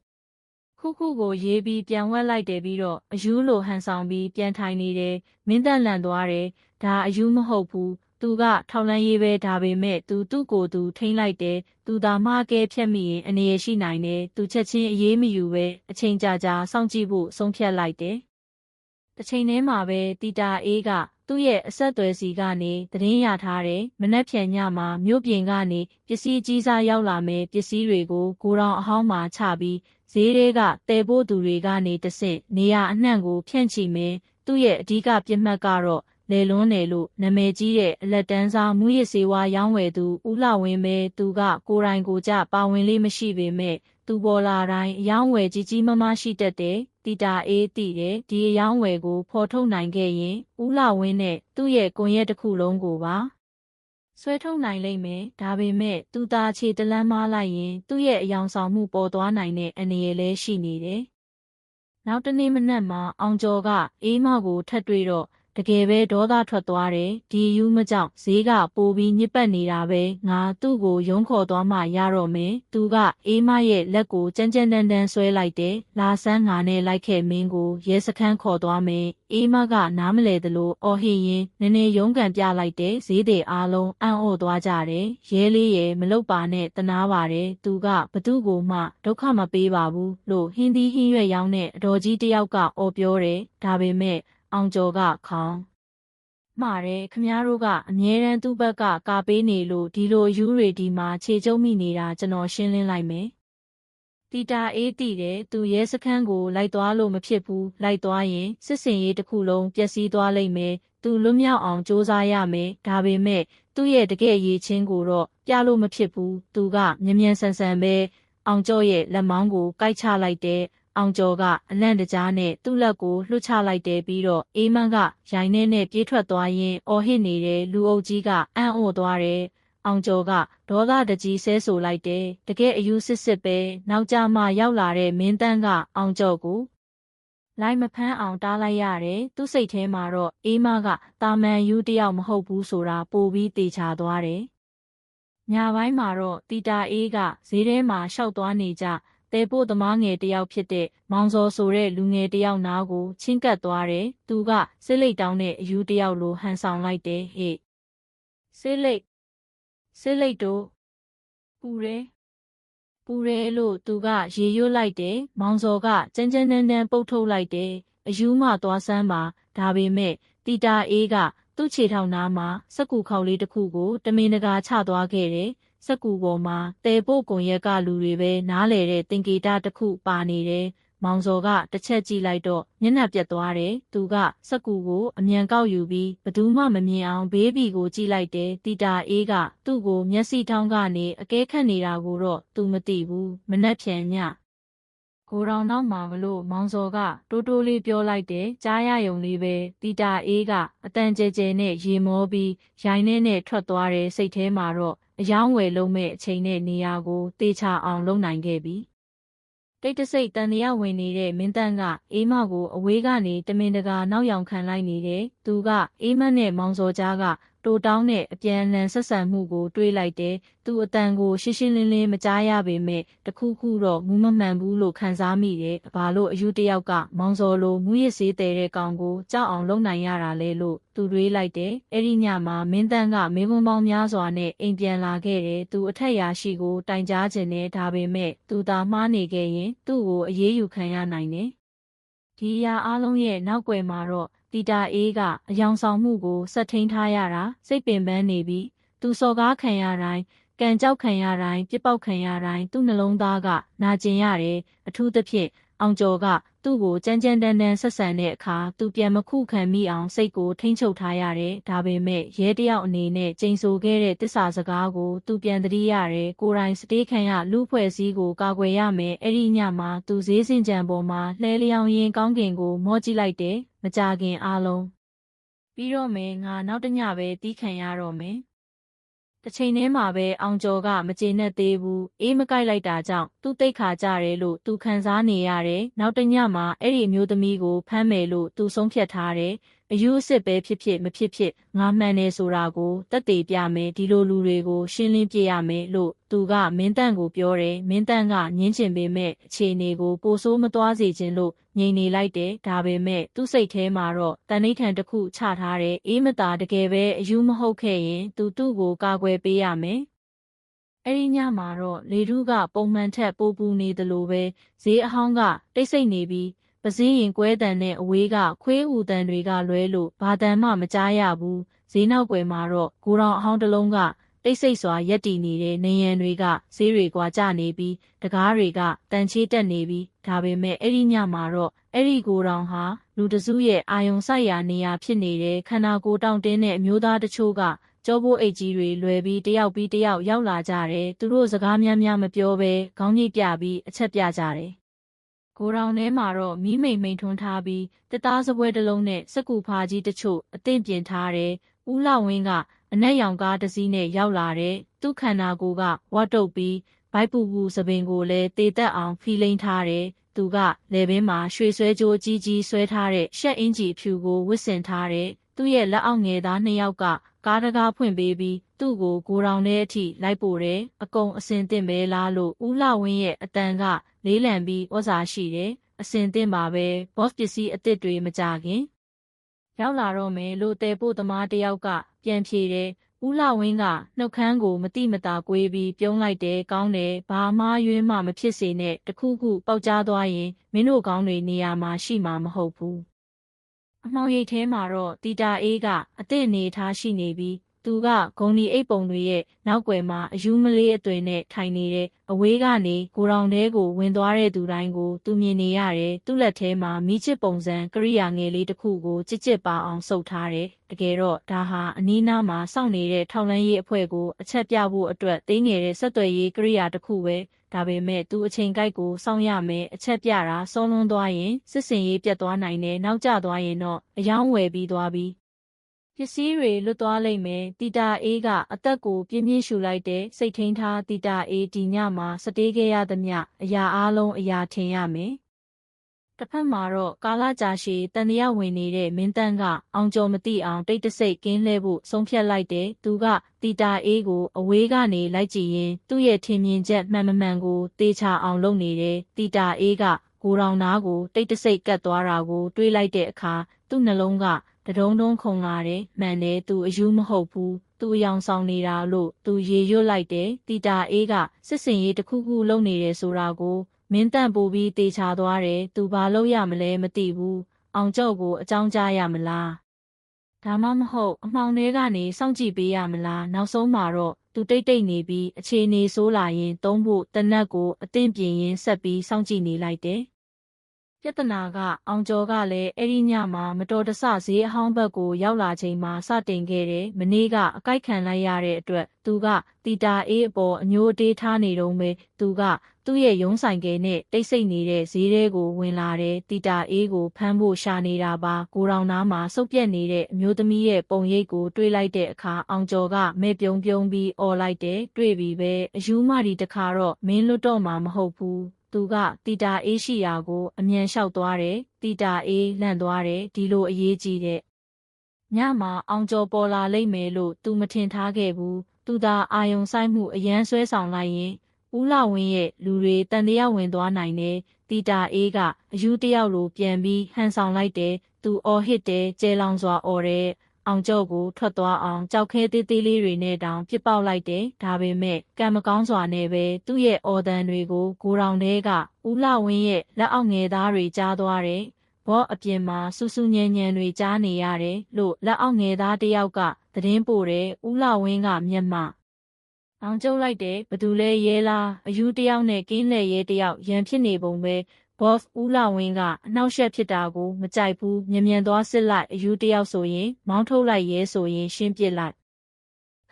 ခုခုကိုရေးပြီးပြန်ဝက်လိုက်တယ်ပြီးတော့အယူလိုဟန်ဆောင်ပြီးပြန်ထိုင်နေတယ်မင်းတက်လန့်သွားတယ်ဒါအယူမဟုတ်ဘူးသူကထောက်လန်းရေးပဲဒါပေမဲ့သူသူ့ကိုယ်သူထိမ့်လိုက်တယ်သူသာမှားကဲဖြတ်မိရင်အနေရရှိနိုင်တယ်သူချက်ချင်းအေးမယူပဲအချိန်ကြာကြာစောင့်ကြည့်ဖို့ဆုံးဖြတ်လိုက်တယ် တစ်ချိန်တည်းမှာပဲတီတာအေးကသူ့ရဲ့အဆက်အသွယ်စီကနေသတင်းရထားတယ်မနှက်ဖြန်ညမှာမြို့ပြင်ကနေပစ္စည်းကြီးစားရောက်လာမယ်ပစ္စည်းတွေကိုကိုရောင်အဟောင်းမှာချပြီးဈေးတွေကတဲဖို့သူတွေကနေတဆင့်နေရအနှံ့ကိုဖြန့်ချီမယ်သူ့ရဲ့အဓိကပြစ်မှတ်ကတော့လေလွန်းတယ်လို့နာမည်ကြီးတဲ့အလက်တန်းစားမူရစ်စေဝါရောင်းဝယ်သူဦးလှဝင်းပဲသူကကိုယ်တိုင်ကိုကြပါဝင်လေးမရှိပေမဲ့သူပေါ်လာတိုင်းအယောင်းဝယ်ကြီးကြီးမားမားရှိတတ်တယ် တီတာအေးတည်တယ်ဒီအယောင်းဝယ်ကိုဖော်ထုတ်နိုင်ခဲ့ရင်ဦးလှဝင်းနဲ့သူ့ရဲ့ကွန်ရက်တစ်ခုလုံးကိုပါဆွဲထုတ်နိုင်လိမ့်မယ်ဒါပေမဲ့သူသားခြေတလန်းမားလိုက်ရင် သူ့ရဲ့အယောင်ဆောင်မှုပေါ်သွားနိုင်တဲ့အနေရလဲရှိနေတယ်နောက်တနေ့မနက်မှာအောင်ကျော်ကအေးမကိုထပ်တွေ့တော့ တကယ်ပဲဒေါသထွက်သွားတယ်ဒီယူမကြောင့်ဈေးကပိုပြီးညစ်ပတ်နေတာပဲငါသူ့ကိုယုံခေါ်သွားမှရတော့မယ်သူကအေးမရဲ့လက်ကိုကြမ်းကြမ်းတမ်းတမ်းဆွဲလိုက်တယ်လာဆန်းငါနဲ့လိုက်ခဲ့မင်းကိုရဲစခန်းခေါ်သွားမယ်အေးမကနားမလဲသလိုအော်ဟစ်ရင်နည်းနည်းရုန်းကန်ပြလိုက်တယ်ဈေးတွေအားလုံးအံ့ဩသွားကြတယ်ရဲလေးရဲ့မလုတ်ပါနဲ့တနာပါတယ်သူကဘသူ့ကိုမှဒုက္ခမပေးပါဘူးလို့ဟင်းသီးဟင်းရွက်ရောင်းတဲ့အတော်ကြီးတယောက်ကအော်ပြောတယ်ဒါပေမဲ့ အောင်ကျော်ကခေါင်းမှားတယ်ခမားတို့ကအမြဲတမ်းသူ့ဘက်ကကာပေးနေလို့ဒီလိုယူတွေဒီမှာခြေကျုံမိနေတာကျွန်တော်ရှင်းလင်းလိုက်မယ်တီတာအေးတည်တယ်သူရဲစခန်းကိုလိုက်သွားလို့မဖြစ်ဘူးလိုက်သွားရင်စစ်စင်ရေးတစ်ခုလုံးပျက်စီးသွားလိမ့်မယ်သူလွတ်မြောက်အောင်စ조사ရမယ်ဒါပေမဲ့သူ့ရဲ့တကယ်ရေးချင်းကိုတော့ပြလို့မဖြစ်ဘူးသူကမြ мян ဆန်ဆန်ပဲအောင်ကျော်ရဲ့လက်မောင်းကိုကိုက်ချလိုက်တဲ့ အောင်ကျော်ကအလန့်တကြားနဲ့သူ့လက်ကိုလှုပ်ချလိုက်တယ်ပြီးတော့အေးမန်းကရိုင်းနေနဲ့ပြေးထွက်သွားရင်အော်ဟစ်နေတဲ့လူအုပ်ကြီးကအံ့ဩသွားတယ်အောင်ကျော်ကဒေါသတကြီးဆဲဆိုလိုက်တယ်တကယ်အယူစစ်စစ်ပဲနောက်ကြမှရောက်လာတဲ့မင်းတန်းကအောင်ကျော်ကိုလိုက်မဖမ်းအောင်တားလိုက်ရတယ်သူ့စိတ်ထဲမှာတော့အေးမကတာမန်ယူတယောက်မဟုတ်ဘူးဆိုတာပိုပြီးတေချာသွားတယ်ညပိုင်းမှာတော့တီတာအေးကဈေးထဲမှာရှောက်သွားနေကြ တဲပို့သမားငယ်တယောက်ဖြစ်တဲ့မောင်စောဆိုတဲ့လူငယ်တယောက်နားကိုချင်းကပ်သွားတယ်။သူကစစ်လိတ်တောင်းတဲ့အယူတယောက်လိုဟန်ဆောင်လိုက်တယ်ဟဲ့။စစ်လိတ်စစ်လိတ်တို့ပူရဲပူရဲလို့သူကရေရွတ်လိုက်တယ်။မောင်စောကကြမ်းကြမ်းတမ်းတမ်းပုတ်ထုတ်လိုက်တယ်။အယူမှသွားစမ်းပါဒါပေမဲ့တီတာအေးကသူ့ခြေထောက်နားမှာစက်ကူခေါက်လေးတစ်ခုကိုတမင်တကာချသွားခဲ့တယ်။ စက်ကူပေါ်မှာတဲဖို့ကွန်ရက်ကလူတွေပဲနားလေတဲ့တင်ကေတာတစ်ခုပါနေတယ်။မောင်စော်ကတစ်ချက်ကြည့်လိုက်တော့မျက်နှာပြတ်သွားတယ်။သူကစက်ကူကိုအမြန်ကောက်ယူပြီးဘသူမှမမြင်အောင်ဘေးဘီကိုကြည့်လိုက်တယ်။တီတာအေးကသူ့ကိုမျက်စိထောင်းကနေအကဲခတ်နေတာကိုတော့သူမသိဘူး။မနှက်ဖြန်ညကိုရောင်နောက်မှာမလို့မောင်စော်ကတိုးတိုးလေးပြောလိုက်တယ်ကြားရယုံလေးပဲတီတာအေးကအတန်ကျဲကျဲနဲ့ရေမောပြီးရိုင်းနေနဲ့ထွက်သွားတဲ့စိတ်ထဲမှာတော့ အယောင်းဝယ်လုံးမဲ့အချိန်နဲ့နေရာကိုတေချာအောင်လုပ်နိုင်ခဲ့ပြီတိတ်တဆိတ်တန်တရာဝင်နေတဲ့မင်းတန်းကအေးမကိုအဝေးကနေတမင်တကာနောက်ယောင်ခံလိုက်နေတယ်သူကအေးမနဲ့မောင်စော်ကြားက တိုတောင်းတဲ့အပြန်အလှန်ဆက်ဆံမှုကို တွေးလိုက်တယ်။သူ့အတန်ကိုရှင်းရှင်းလင်းလင်းမကြားရပေမဲ့တခုခုတော့မူးမမှန်ဘူးလို့ခံစားမိတယ်။ဘာလို့အယူတယောက်ကမောင်စော်လိုမူးရစ်စေးတဲ့ကောင်ကိုကြောက်အောင်လုပ်နိုင်ရတာလဲလို့သူတွေးလိုက်တယ်။အဲ့ဒီညမှာမင်းတန်းကမင်းမုံပေါင်းများစွာနဲ့အိမ်ပြန်လာခဲ့တယ်။သူအထက်ရာရှိကိုတိုင်ကြားခြင်းနဲ့ဒါပေမဲ့သူသာမှားနေခဲ့ရင်သူ့ကိုအေးအေးယူခံရနိုင်တယ်။ဒီအရာအလုံးရဲ့နောက်ွယ်မှာတော့ တီတာအေးကအယောင်ဆောင်မှုကိုဆက်ထိန်ထားရတာစိတ်ပင်ပန်းနေပြီးသူစော်ကားခံရတိုင်းကံကြောက်ခံရတိုင်းပြစ်ပေါက်ခံရတိုင်းသူ့နှလုံးသားကနာကျင်ရတယ်အထူးသဖြင့်အောင်ကျော်ကသူ့ကိုကြမ်းကြမ်းတမ်းတမ်းဆက်ဆံတဲ့အခါသူပြန်မခုခံမိအောင်စိတ်ကိုထိမ့်ချုပ်ထားရတယ်ဒါပေမဲ့ရဲတယောက်အနေနဲ့ကြိမ်ဆိုခဲ့တဲ့တစ္ဆာစကားကိုသူပြန်သတိရတယ်ကိုယ်တိုင်စတေးခံရလူဖွဲ့စည်းကိုကာကွယ်ရမယ်အဲ့ဒီညမှာသူဈေးစင်ကြံပေါ်မှာလှဲလျောင်းရင်ကောင်းကင်ကိုမော့ကြည့်လိုက်တယ် မကြခင်အားလုံးပြီးတော့မယ်ငါနောက်တညပဲတီးခံရတော့မယ်တစ်ချိန်တည်းမှာပဲအောင်ကျော်ကမကျေနပ်သေးဘူးအေးမကိုက်လိုက်တာကြောင့်သူ့တိတ်ခါကြတယ်လို့သူခံစားနေရတယ်နောက်တစ်ညမှာအဲ့ဒီအမျိုးသမီးကိုဖမ်းမယ်လို့သူဆုံးဖြတ်ထားတယ် အယူအစ်ပဲဖြစ်ဖြစ်မဖြစ်ဖြစ်ငါမှန်တယ်ဆိုတာကိုတက်သေးပြမယ်ဒီလိုလူတွေကိုရှင်းလင်းပြရမယ်လို့သူကမင်းတန့်ကိုပြောတယ်မင်းတန့်ကညင်းချင်ပေမဲ့အခြေအနေကိုပိုဆိုးမသွားစေခြင်းလို့ငြိမ်နေလိုက်တယ်ဒါပေမဲ့သူ့စိတ်ထဲမှာတော့တန်ဋိဌာန်တစ်ခုချထားတယ်အေးမသာတကယ်ပဲအယူမဟုတ်ခဲ့ရင်သူသူ့ကိုကာကွယ်ပေးရမယ်အဲ့ဒီညမှာတော့လေထုကပုံမှန်ထက်ပိုပူနေသလိုပဲဈေးအဟောင်းကတိတ်ဆိတ်နေပြီး ပစည်းရင်ကွဲတန်တဲ့အဝေးကခွေးဦးတန်တွေကလွဲလို့ဘာတန်မှမကြားရဘူးဈေးနောက်ွယ်မှာတော့ကိုရောင်အဟောင်းတစ်လုံးကတိတ်ဆိတ်စွာရက်တည်နေတဲ့နေရန်တွေကဈေးတွေကွာကျနေပြီးတကားတွေကတန်ချေးတက်နေပြီးဒါပေမဲ့အဲ့ဒီညမှာတော့အဲ့ဒီကိုတောင်ဟာလူတစုရဲ့အာယုံဆိုင်ရာနေရာဖြစ်နေတဲ့ခန္ဓာကိုယ်တောင့်တင်းတဲ့အမျိုးသားတချို့ကကျောဘိုးအိတ်ကြီးတွေလွယ်ပြီးတယောက်ပြီးတယောက်ရောက်လာကြတယ်သူတို့စကားများများမပြောဘဲခေါင်းညိတ်ပြပြီးအချက်ပြကြတယ် ကိုရောင်ထဲမှာတော့မီးမိန်မိန်ထွန်းထားပြီးတစ်သားစပွဲတစ်လုံးနဲ့စကူဖာကြီးတချို့အသင့်ပြင်ထားတယ်။ဦးလဝင်းကအနက်ရောင်ကားတစ်စီးနဲ့ရောက်လာတဲ့သူ့ခန္ဓာကိုယ်ကဝတ်တုပ်ပြီးဘိုက်ပူပူစပင်ကိုလည်းတေတက်အောင်ဖီလိန်ထားတယ်။သူကလေဘင်းမှာရွှေဆွဲကြိုးကြီးကြီးဆွဲထားတဲ့ရှက်အင်ဂျီဖြူကိုဝစ်ဆင်ထားတယ်။သူ့ရဲ့လက်အောက်ငယ်သားနှစ်ယောက်က ကားတကားဖွင့်ပေးပြီးသူ့ကိုကိုရောင်ထဲအထိလိုက်ပို့တယ်။အကုန်အစင်တင်ပဲလားလို့ဦးလဝင်းရဲ့အတန်ကလေးလံပြီးဩဇာရှိတယ်။အစင်တင်ပါပဲ။ boss ပစ္စည်းအစ်စ်တွေမကြခင်ရောက်လာတော့မယ်လို့တဲပို့သမားတယောက်ကပြန်ဖြေတယ်။ဦးလဝင်းကနှုတ်ခမ်းကိုမတိမတာကွေးပြီးပြုံးလိုက်တယ်ကောင်းတယ်ဘာမှရွေးမှမဖြစ်စေနဲ့တခုခုပေါက်ကြားသွားရင်မင်းတို့ကောင်းတွေနေရာမှာရှိမှာမဟုတ်ဘူး။ အမောင်ရိတ်ထဲမှာတော့တီတာအေးကအသင့်အနေထားရှိနေပြီး သူကဂုံဒီအိတ်ပုံတွေရဲ့နောက်ွယ်မှာအယူမလေးအသွင်နဲ့ထိုင်နေတဲ့အဝေးကနေကိုရောင်တဲကိုဝင်သွားတဲ့သူတိုင်းကိုသူမြင်နေရတယ်သူ့လက်ထဲမှာမိချစ်ပုံစံကရိယာငယ်လေးတစ်ခုကိုကြစ်ကြစ်ပါအောင်စုပ်ထားတယ်တကယ်တော့ဒါဟာအနီးနားမှာစောင့်နေတဲ့ထောက်လန်းရေးအဖွဲ့ကိုအချက်ပြဖို့အတွက်တင်းငယ်တဲ့ဆက်သွယ်ရေးကရိယာတစ်ခုပဲဒါပေမဲ့သူအချိန်ကိုက်ကိုစောင့်ရမယ်အချက်ပြတာဆုံးလွန်းသွားရင်စစ်စင်ရေးပြတ်သွားနိုင်တယ်နောက်ကျသွားရင်တော့အယောင်းဝယ်ပြီးသွားပြီး ပစ္စည်းတွေလွတ်သွားလိမ့်မယ်တီတာအေးကအသက်ကိုပြင်းပြင်းရှူလိုက်တဲ့စိတ်ထိန်ထားတီတာအေးဒီညမှာစတေးခဲ့ရသမျှအရာအလုံးအရာထင်ရမယ်တစ်ဖက်မှာတော့ကာလာကြာရှည်တန်တရားဝင်နေတဲ့မင်းတန်းကအောင်ကျော်မသိအောင်တိတ်တဆိတ်ကင်းလဲဖို့ဆုံးဖြတ်လိုက်တယ်သူကတီတာအေးကိုအဝေးကနေလိုက်ကြည့်ရင်သူ့ရဲ့ထင်မြင်ချက်မှန်မမှန်ကိုတေချာအောင်လုပ်နေတယ်တီတာအေးကကိုရောင်သားကိုတိတ်တဆိတ်ကတ်သွားတာကိုတွေးလိုက်တဲ့အခါသူ့နှလုံးက တဒုံဒုံခုန်လာတယ်မှန်တယ်သူအယူမဟုတ်ဘူးသူအယောင်ဆောင်နေတာလို့သူရေရွတ်လိုက်တယ်တီတာအေးကစစ်စင်ရေးတစ်ခုခုလုပ်နေတယ်ဆိုတာကိုမင်းတန့်ပို့ပြီးတေချာသွားတယ်သူဘာလုပ်ရမလဲမသိဘူးအောင်ကျော့ကိုအကြောင်းကြားရမလားဒါမှမဟုတ်အမှောင်ထဲကနေစောင့်ကြည့်ပေးရမလားနောက်ဆုံးမှာတော့သူတိတ်တိတ်နေပြီးအခြေအနေဆိုးလာရင်သုံးဖို့တနက်ကိုအသင့်ပြင်ရင်ဆက်ပြီးစောင့်ကြည့်နေလိုက်တယ် ပြဿနာကအောင်ကျော်ကလည်းအဲ့ဒီညမှာမတော်တဆဈေးအဟောင်းဘက်ကိုရောက်လာချိန်မှာစတင်ခဲ့တယ်။မနေ့ကအကိုက်ခံလိုက်ရတဲ့အတွက်သူကတီတာအေးအပေါ်အညိုအတေးထားနေတော့မယ်။သူကသူ့ရဲ့ရုံးဆိုင်ကယ်နဲ့တိတ်ဆိတ်နေတဲ့ဈေးထဲကိုဝင်လာတယ်။တီတာအေးကိုဖမ်းဖို့ရှာနေတာပါ။ကိုရောင်သားမှာစုပ်ပြက်နေတဲ့အမျိုးသမီးရဲ့ပုံရိပ်ကိုတွေးလိုက်တဲ့အခါအောင်ကျော်ကမဲ့ပြုံပြုံပြီးអော်လိုက်တယ်။တွေ့ပြီပဲ။အယူမဒီတခါတော့မင်းလွတ်တော့မှာမဟုတ်ဘူး။ သူကတီတာအေးရှိရာကိုအမြန်လျှောက်သွားတယ်တီတာအေးလန့်သွားတယ်ဒီလိုအရေးကြီးတဲ့ညမှာအောင်ကျော်ပေါ်လာလိမ့်မယ်လို့သူမထင်ထားခဲ့ဘူးသူသာအာယုံဆိုင်မှုအရန်ဆွဲဆောင်လိုက်ရင်ဦးလာဝင်းရဲ့လူတွေတန်တရားဝင်သွားနိုင်တယ်တီတာအေးကအယူတယောက်လိုပြန်ပြီးဟန်ဆောင်လိုက်တယ်သူအော်ဟစ်တယ်ကျဲလောင်စွာအော်တယ် အောင်ကျော်ကိုထွက်သွားအောင်ကြောက်ခဲသေးသေးလေးတွေနဲ့တောင်ပြစ်ပေါက်လိုက်တယ်။ဒါပေမဲ့ကံမကောင်းစွာနဲ့ပဲသူ့ရဲ့အော်တန်တွေကိုဂိုရောင်ထဲကဦးလဝင်းရဲ့လက်အောက်ငယ်သားတွေကြားသွားတယ်။ဘောအပြင်မှာစူးစူးညံညံတွေကြားနေရတယ်လို့လက်အောက်ငယ်သားတယောက်ကသတင်းပို့တယ်။ဦးလဝင်းကမျက်မှောင်ကျုံလိုက်တယ်ဘသူလဲရဲလားအယူတယောက်နဲ့ကင်းလဲရဲတယောက်ရန်ဖြစ်နေပုံပဲ ဘ ဘော့စ်ဦးလာဝင်းကအနှောက်အယှက်ဖြစ်တာကိုမကြိုက်ဘူးမြ мян သွားစစ်လိုက်အယူတယောက်ဆိုရင် မောင်းထုတ်လိုက်ရဲဆိုရင်ရှင်းပစ်လိုက်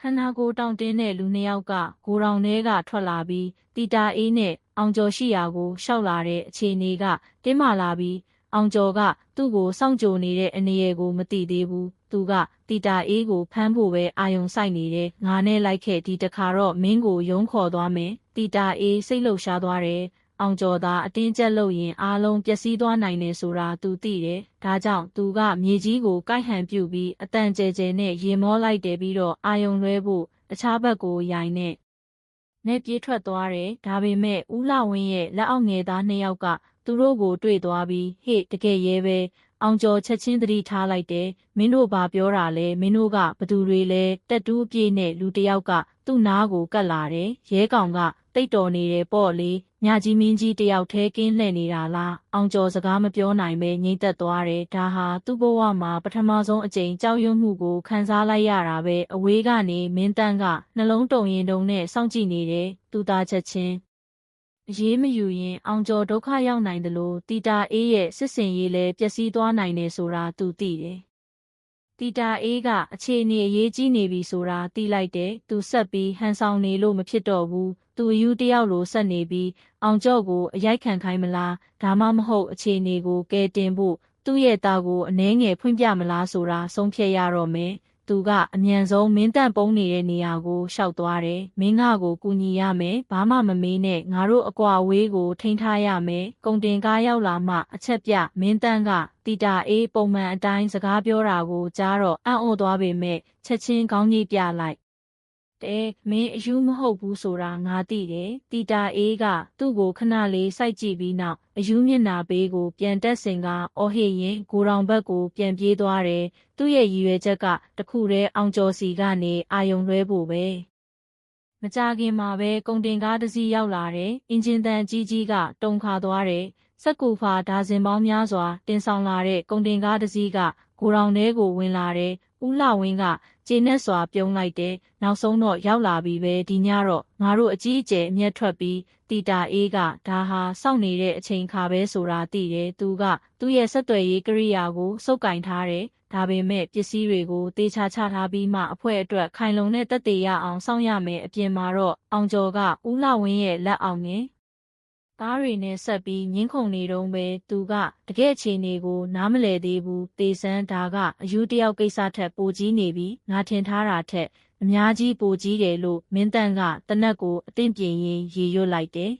ခန္ဓာကိုယ်တောင့်တင်းတဲ့လူနှစ်ယောက်ကဂိုတောင်ထဲကထွက်လာပြီးတီတာအေးနဲ့အောင်ကျော်ရှိရာကိုရှောက်လာတဲ့အခြေအနေကတင်းမာလာပြီးအောင်ကျော်ကသူ့ကိုစောင့်ကြိုနေတဲ့အနေအရကိုမသိသေးဘူးသူကတီတာအေးကိုဖမ်းဖို့ပဲအာယုံစိုက်နေတယ်ငါနဲ့လိုက်ခဲ့ဒီတခါတော့မင်းကိုယုံခေါ်သွားမယ်တီတာအေးစိတ်လှုပ်ရှားသွားတယ် အောင်ကျော်သာအတင်းကျပ်လုပ်ရင်အားလုံးပျက်စီးသွားနိုင်တယ်ဆိုတာသူသိတယ်။ဒါကြောင့်သူကမြေကြီးကိုကိုက်ဟန်ပြုတ်ပြီးအတန်ကျဲကျဲနဲ့ရေမောလိုက်တယ်ပြီးတော့အာယုံလွဲဖို့တခြားဘက်ကိုရိုင်နဲ့နဲ့ပြေးထွက်သွားတယ်။ဒါပေမဲ့ဦးလဝင်းရဲ့လက်အောက်ငယ်သားနှစ်ယောက်ကသူတို့ကိုတွေ့သွားပြီးဟေ့တကယ်ရဲပဲအောင်ကျော်ချက်ချင်းသတိထားလိုက်တယ်မင်းတို့ဘာပြောတာလဲမင်းတို့ကဘသူတွေလဲတက်တူးအပြည့်နဲ့လူတယောက်ကသူ့နားကိုကတ်လာတယ်ရဲကောင်ကတိတ်တော်နေတယ်ပေါ့လေ ညကြီးမင်းကြီးတယောက်ထဲကင်းလှည့်နေတာလားအောင်ကျော်စကားမပြောနိုင်ပဲငိမ့်သက်သွားတယ်ဒါဟာသူ့ဘဝမှာပထမဆုံးအကြိမ်ကြောက်ရွံ့မှုကိုခံစားလိုက်ရတာပဲအဝေးကနေမင်းတန်းကနှလုံးတုံရင်တုံနဲ့စောင့်ကြည့်နေတယ်သူသားချက်ချင်းအရေးမယူရင်အောင်ကျော်ဒုက္ခရောက်နိုင်တယ်လို့တီတာအေးရဲ့စစ်စင်ရေးလည်းပျက်စီးသွားနိုင်တယ်ဆိုတာသူသိတယ်တီတာအေးကအခြေအနေအရေးကြီးနေပြီဆိုတာသိလိုက်တယ်သူဆက်ပြီးဟန်ဆောင်နေလို့မဖြစ်တော့ဘူး သူအယူတယောက်လိုဆက်နေပြီးအောင်ကျော်ကိုအရိုက်ခံခိုင်းမလားဒါမှမဟုတ်အခြေအနေကိုကဲတင်ဖို့သူ့ရဲ့သားကိုအနှဲငယ်ဖွင့်ပြမလားဆိုတာဆုံးဖြတ်ရတော့မယ်သူကအမြန်ဆုံးမင်းတန့်ပုံးနေတဲ့နေရာကိုရှောက်သွားတယ်။မင်းငါကိုကူညီရမယ်။ဘာမှမမေးနဲ့ငါတို့အကွာဝေးကိုထိန်းထားရမယ်။ကုံတင်ကားရောက်လာမှအချက်ပြမင်းတန့်ကတီတာအေးပုံမှန်အတိုင်းစကားပြောတာကိုကြားတော့အံ့ဩသွားပေမဲ့ချက်ချင်းခေါင်းကြီးပြလိုက် တဲ့မင်းအယူမဟုတ်ဘူးဆိုတာငါသိတယ်တီတာအေးကသူ့ကိုခဏလေးစိုက်ကြည့်ပြီးနောက်အယူမျက်နာဘေးကိုပြန်တက်စင်ကအော်ဟစ်ရင်ဂိုတောင်ဘက်ကိုပြန်ပြေးသွားတယ်သူ့ရဲ့ရည်ရွယ်ချက်ကတခုတည်းအောင်ကျော်စီကနေအာယုံလွှဲဖို့ပဲမကြခင်မှာပဲကုံတင်ကားတစ်စီးရောက်လာတယ်အင်ဂျင်တန်ကြီးကြီးကတုံခါသွားတယ်စက်ကူဖာဒါဇင်ပေါင်းများစွာတင်ဆောင်လာတဲ့ကုံတင်ကားတစ်စီးကဂိုတောင်ထဲကိုဝင်လာတယ် ဦးလှဝင်းကကျေနပ်စွာပြုံးလိုက်တယ်နောက်ဆုံးတော့ရောက်လာပြီပဲဒီညတော့ငါတို့အကြီးအကျယ်အမျက်ထွက်ပြီးတီတာအေးကဒါဟာစောင့်နေတဲ့အချိန်ခါပဲဆိုတာသိတယ်သူကသူ့ရဲ့ဆက်သွယ်ရေးကိရိယာကိုစုပ်ကင်ထားတယ်ဒါပေမဲ့ပစ္စည်းတွေကိုတေချာချထားပြီးမှအဖွဲ့အတွက်ခိုင်လုံတဲ့တက်သေးရအောင်စောင့်ရမယ်အပြင်မှာတော့အောင်ကျော်ကဦးလှဝင်းရဲ့လက်အောင်ငင် သားတွေနဲ့ဆက်ပြီးငင်းခုန်နေတုန်းပဲသူကတကယ့်အခြေအနေကိုနားမလည်သေးဘူးတေဆန်းဒါကအယူတယောက်ကိစ္စထက်ပိုကြီးနေပြီးငါထင်ထားတာထက်အများကြီးပိုကြီးတယ်လို့မင်းတန့်ကတနက်ကိုအသင့်ပြင်ရင်ရေရွတ်လိုက်တယ်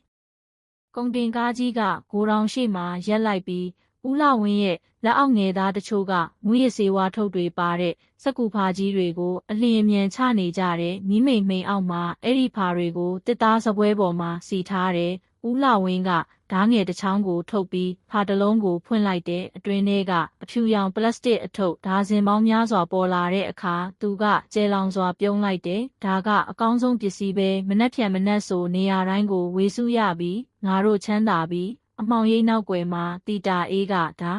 ။ကုံတင်ကားကြီးကဂိုတောင်ရှိမှရက်လိုက်ပြီးဦးလဝင်းရဲ့လက်အောက်ငယ်သားတချို့ကမူရစေဝါထုတ်တွေပါတဲ့စက်ကူဖာကြီးတွေကိုအလျင်မြန်ချနေကြတယ်မိမိန်မိန်အောက်မှာအဲ့ဒီဖာတွေကိုတစ်သားစပွဲပေါ်မှာစီထားတယ် ဦးလှဝင်းကဓားငယ်တစ်ချောင်းကိုထုတ်ပြီးဖာတလုံးကိုဖွင့်လိုက်တဲ့အတွင်းထဲကအဖြူရောင်ပလတ်စတစ်အထုပ်ဓာစင်ပေါင်းများစွာပေါ်လာတဲ့အခါသူကကျဲလောင်စွာပြုံးလိုက်တယ်ဒါကအကောင်းဆုံးပစ္စည်းပဲမနှက်ဖြန်မနှက်ဆိုနေရာတိုင်းကိုဝေစုရပြီးငါတို့ချမ်းသာပြီးအမောင်ရိပ်နောက်ွယ်မှာတီတာအေးကဒါ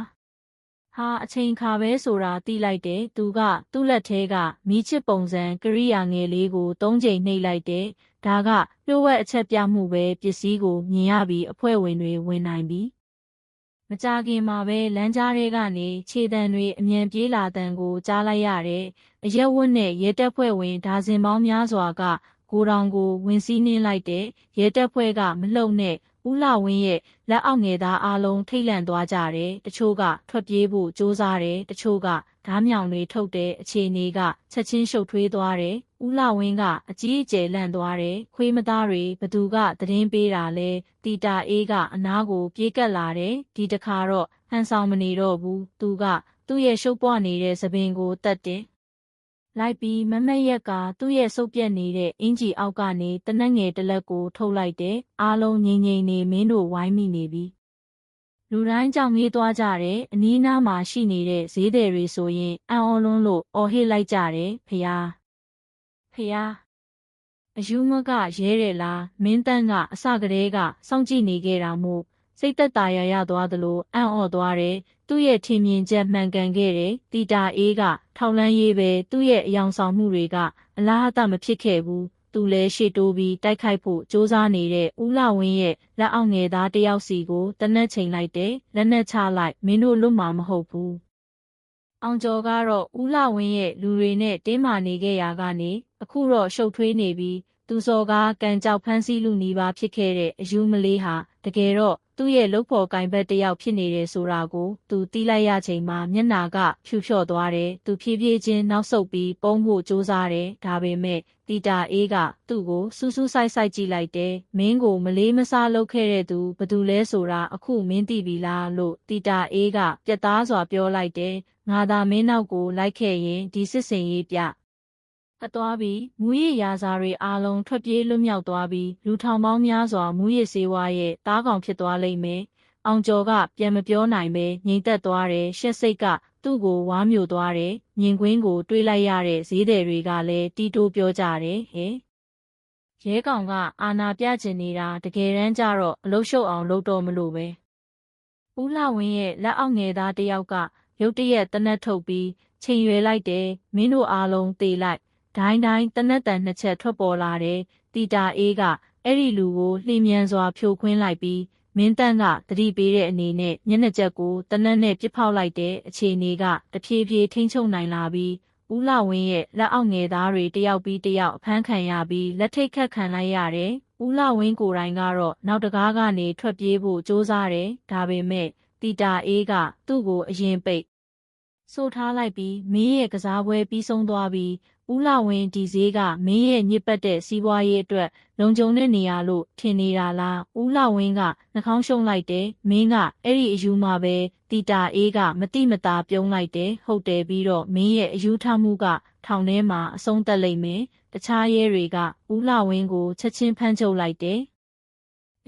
ဟာအချိန်ခါပဲဆိုတာသိလိုက်တယ်သူကသူ့လက်ထဲကမီးချစ်ပုံစံကရိယာငယ်လေးကိုသုံးချိန်နှိပ်လိုက်တယ် ဒါကလျှို့ဝှက်အချက်ပြမှုပဲပစ္စည်းကိုမြင်ရပြီးအဖွဲ့ဝင်တွေဝင်နိုင်ပြီမကြခင်မှာပဲလမ်းကြားတွေကနေခြေတံတွေအမြန်ပြေးလာတန်ကိုကြားလိုက်ရတယ်အရက်ဝတ်နဲ့ရဲတပ်ဖွဲ့ဝင်ဒါဇင်ပေါင်းများစွာကကိုတောင်ကိုဝင်စီးနှင်းလိုက်တဲ့ရဲတပ်ဖွဲ့ကမလှုပ်နဲ့ ဦးလာဝင်းရဲ့လက်အောက်ငယ်သားအားလုံးထိတ်လန့်သွားကြတယ်တချို့ကထွက်ပြေးဖို့ကြိုးစားတယ်တချို့ကဓားမြောင်တွေထုတ်တဲ့အခြေအနေကချက်ချင်းရှုပ်ထွေးသွားတယ်ဦးလာဝင်းကအကြီးအကျယ်လန့်သွားတယ်ခွေးမသားတွေဘသူကသတင်းပေးတာလဲတီတာအေးကအနားကိုပြေးကပ်လာတယ်ဒီတခါတော့ဟန်ဆောင်မနေတော့ဘူးသူကသူ့ရဲ့ရှုပ်ပွားနေတဲ့သပင်ကိုတတ်တင် လိုက်ပြီးမမက်ရက်ကသူ့ရဲ့စုပ်ပြက်နေတဲ့အင်ဂျီအောက်ကနေတနက်ငယ်တစ်လက်ကိုထုတ်လိုက်တယ်အားလုံးငြိမ်ငြိမ်နေမင်းတို့ဝိုင်းမိနေပြီလူတိုင်းကြောင့်ငေးသွားကြတယ်အနီးနားမှာရှိနေတဲ့ဈေးသည်တွေဆိုရင်အံ့ဩလွန်းလို့အော်ဟစ်လိုက်ကြတယ်ဖျားဖျားအယူမကရဲတယ်လားမင်းတန်းကအစကတည်းကစောင့်ကြည့်နေခဲ့တာမို့စိတ်သက်သာရရသွားသလိုအံ့ဩသွားတယ် သူ့ရဲ့ထင်မြင်ချက်မှန်ကန်ခဲ့တယ်တီတာအေးကထောက်လန်းရေးပဲသူ့ရဲ့အယောင်ဆောင်မှုတွေကအလားအသမဖြစ်ခဲ့ဘူးသူလည်းရှေ့တိုးပြီးတိုက်ခိုက်ဖို့စ조사နေတဲ့ဦးလဝင်းရဲ့လက်အောက်ငယ်သားတယောက်စီကိုတနက်ချိန်လိုက်တယ်လက်နက်ချလိုက်မင်းတို့လွတ်မှာမဟုတ်ဘူးအောင်ကျော်ကတော့ဦးလဝင်းရဲ့လူတွေနဲ့တင်းမာနေခဲ့ရာကနေအခုတော့ရှုပ်ထွေးနေပြီးသူစော်ကားကန်ကြောက်ဖမ်းဆီးလူနီးပါးဖြစ်ခဲ့တဲ့အယူမလေးဟာတကယ်တော့သူ့ရဲ့လုပ်ဖော်ကင်ဘက်တစ်ယောက်ဖြစ်နေတယ်ဆိုတာကို သူသိလိုက်ရချိန်မှာမျက်နာကဖြူဖြော့သွားတယ်သူဖြည်းဖြည်းချင်းနောက်ဆုတ်ပြီးပုံဖို့ကြိုးစားတယ်ဒါပေမဲ့တီတာအေးကသူ့ကိုစူးစူးဆိုင်ဆိုင်ကြည့်လိုက်တယ်မင်းကိုမလေးမစားလုပ်ခဲ့တဲ့သူဘသူလဲဆိုတာအခုမင်းသိပြီလားလို့တီတာအေးကပြက်သားစွာပြောလိုက်တယ်ငါသာမင်းနောက်ကိုလိုက်ခဲ့ရင်ဒီစစ်စင်ရေးပြ အသွားပြီးမူရစ်ရာဇာတွေအားလုံးထွက်ပြေးလွတ်မြောက်သွားပြီးလူထောင်ပေါင်းများစွာမူရစ်စေဝါရဲ့တားကောင်ဖြစ်သွားလိမ့်မယ်။အောင်ကျော်ကပြန်မပြောနိုင်ပဲငြိမ်သက်သွားတယ်ရှက်စိတ်ကသူ့ကိုဝါမျိုးသွားတယ်မြင်ကွင်းကိုတွေးလိုက်ရတဲ့ဈေးတယ်တွေကလည်းတီးတိုးပြောကြတယ်ဟဲ့။ရဲကောင်ကအာနာပြကျင်နေတာတကယ်တမ်းကျတော့အလုရှုပ်အောင်လုပ်တော့မလို့ပဲ။ဦးလှဝင်းရဲ့လက်အောက်ငယ်သားတယောက်ကရုတ်တရက်တနက်ထုတ်ပြီးချိန်ရွယ်လိုက်တယ်မင်းတို့အားလုံးတေလိုက် ဒိုင်းဒိုင်းတနက်တန်နှစ်ချက်ထွက်ပေါ်လာတယ်တီတာအေးကအဲ့ဒီလူကိုလှိမြန်စွာဖြိုခွင်းလိုက်ပြီးမင်းတန်းကတတိပေးတဲ့အနေနဲ့မျက်နှာချက်ကိုတနက်နဲ့ပြစ်ဖောက်လိုက်တဲ့အခြေအနေကတဖြည်းဖြည်းထိမ့်ချုပ်နိုင်လာပြီးဦးလဝင်းရဲ့လက်အောက်ငယ်သားတွေတယောက်ပြီးတယောက်အဖမ်းခံရပြီးလက်ထိတ်ခတ်ခံလိုက်ရတယ်။ဦးလဝင်းကိုယ်တိုင်ကတော့နောက်တကားကနေထွက်ပြေးဖို့ကြိုးစားတယ်။ဒါပေမဲ့တီတာအေးကသူ့ကိုအရင်ပိတ်ဆိုထားလိုက်ပြီးမင်းရဲ့ကစားပွဲပြီးဆုံးသွားပြီး ဦးလာဝင်းဒီဈေးကမင်းရဲ့ညစ်ပတ်တဲ့စီးပွားရေးအတွက်လုံခြုံတဲ့နေရာလို့ထင်နေတာလားဦးလာဝင်းကနှာခေါင်းရှုံလိုက်တယ်မင်းကအဲ့ဒီအယူမှာပဲတီတာအေးကမတိမတာပြုံးလိုက်တယ်ဟုတ်တယ်ပြီးတော့မင်းရဲ့အယူထမှုကထောင်ထဲမှာအဆုံးသက်လိမ့်မယ်တခြားရဲတွေကဦးလာဝင်းကိုချက်ချင်းဖမ်းချုပ်လိုက်တယ်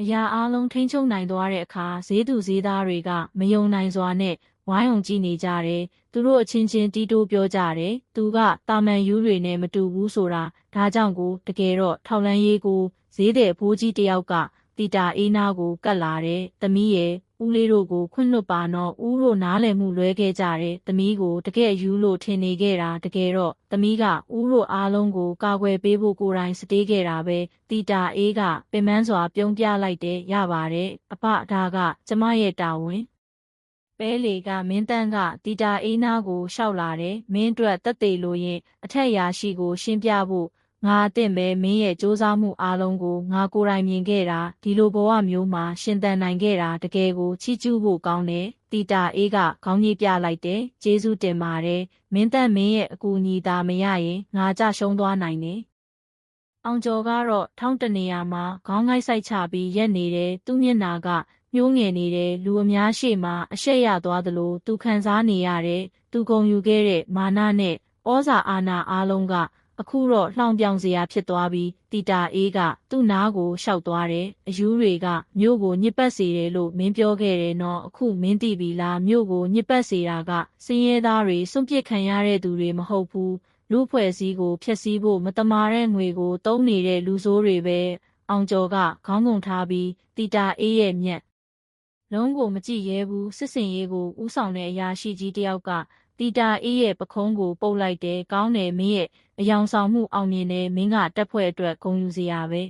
အရာအလုံးထိန်းချုပ်နိုင်သွားတဲ့အခါဈေးသူဈေးသားတွေကမယုံနိုင်စွာနဲ့ ဝိုင်းအောင်ကြည့်နေကြတယ်သူတို့အချင်းချင်းတီးတိုးပြောကြတယ်သူကတာမန်ယူတွေနဲ့မတူဘူးဆိုတာဒါကြောင့်ကိုတကယ်တော့ထောက်လန်းရေးကိုဈေးတဲ့ဘိုးကြီးတယောက်ကတီတာအေးနာကိုကတ်လာတယ်သမီးရဲ့ဦးလေးတို့ကိုခွင့်လွတ်ပါတော့ဦးတို့နားလည်မှုလွဲခဲ့ကြတယ်သမီးကိုတကယ်ယူလို့ထင်နေခဲ့တာတကယ်တော့သမီးကဦးတို့အားလုံးကိုကာကွယ်ပေးဖို့ကိုယ်တိုင်စတေးခဲ့တာပဲတီတာအေးကပင်မစွာပြုံးပြလိုက်တယ်ရပါတယ်အဖဒါကကျမရဲ့တာဝန် ပဲလေကမင်းတန်းကတီတာအေးနာကိုရှောက်လာတယ်မင်းအတွက်တက်သေးလို့ရင်အထက်ရာရှိကိုရှင်းပြဖို့ငါအသင့်ပဲမင်းရဲ့စ조사မှုအားလုံးကိုငါကိုယ်တိုင်မြင်ခဲ့တာဒီလိုဘဝမျိုးမှာရှင်သန်နိုင်ခဲ့တာတကယ်ကိုချီးကျူးဖို့ကောင်းတယ်တီတာအေးကခေါင်းကြီးပြလိုက်တယ်ကျေးဇူးတင်ပါတယ်မင်းသက်မင်းရဲ့အကူအညီသာမရရင်ငါကြရှုံးသွားနိုင်တယ်အောင်ကျော်ကတော့ထောင်းတနေရာမှာခေါင်းငိုက်ဆိုင်ချပြီးရက်နေတယ်သူ့မျက်နာက ညှိုးငယ်နေတဲ့လူအများရှေ့မှာအရှက်ရသွားသလိုသူခံစားနေရတဲ့သူဂုံယူခဲ့တဲ့မာနနဲ့ဩဇာအာဏာအားလုံးကအခုတော့လှောင်ပြောင်စရာဖြစ်သွားပြီးတီတာအေးကသူ့နားကိုရှောက်သွားတယ်အယူတွေကမြို့ကိုညစ်ပတ်စေတယ်လို့မင်းပြောခဲ့တယ်နော်အခုမင်းသိပြီလားမြို့ကိုညစ်ပတ်စေတာကစင်းရဲသားတွေစွန့်ပစ်ခံရတဲ့သူတွေမဟုတ်ဘူးလူဖွဲ့စည်းကိုဖျက်ဆီးဖို့မတမာတဲ့ငွေကိုတုံးနေတဲ့လူဆိုးတွေပဲအောင်ကျော်ကခေါင်းငုံထားပြီးတီတာအေးရဲ့မျက် လုံးကိုမကြည့်ရဲဘူးစစ်စင်ရေးကိုဥဆောင်တဲ့အရာရှိကြီးတယောက်ကတီတာအေးရဲ့ပခုံးကိုပုတ်လိုက်တယ်ကောင်းတယ်မင်းရဲ့အယောင်ဆောင်မှုအောင်မြင်တယ်မင်းကတက်ဖွဲ့အတွက်ဂုဏ်ယူစရာပဲ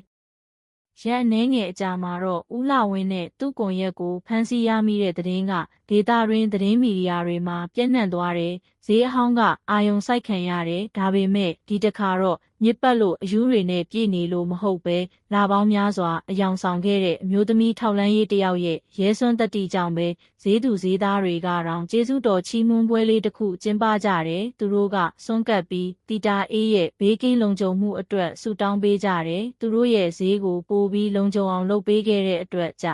ရက်နှဲငယ်အကြာမှာတော့ဦးလာဝင်းနဲ့သူ့ကွန်ရက်ကိုဖမ်းဆီးရမိတဲ့သတင်းကဒေတာရင်းသတင်းမီဒီယာတွေမှာပြန့်နှံ့သွားတယ်ဈေးအဟောင်းကအာယုံစိုက်ခံရတယ်ဒါပေမဲ့ဒီတစ်ခါတော့ ညစ်ပတ်လို့အယူတွေနဲ့ပြည့်နေလို့မဟုတ်ပဲလာပေါင်းများစွာအယောင်ဆောင်ခဲ့တဲ့အမျိုးသမီးထောက်လန်းရေးတယောက်ရဲ့ရဲစွမ်းတတိကြောင့်ပဲဈေးသူဈေးသားတွေကတောင်ကျေးဇူးတော်ချီးမွမ်းပွဲလေးတစ်ခုကျင်းပကြတယ်သူတို့ကစွန့်ကပ်ပြီးတီတာအေးရဲ့ဘေးကင်းလုံခြုံမှုအတွက်ဆုတောင်းပေးကြတယ်သူတို့ရဲ့ဈေးကိုပိုပြီးလုံခြုံအောင်လုပ်ပေးခဲ့တဲ့အတွက်ကြ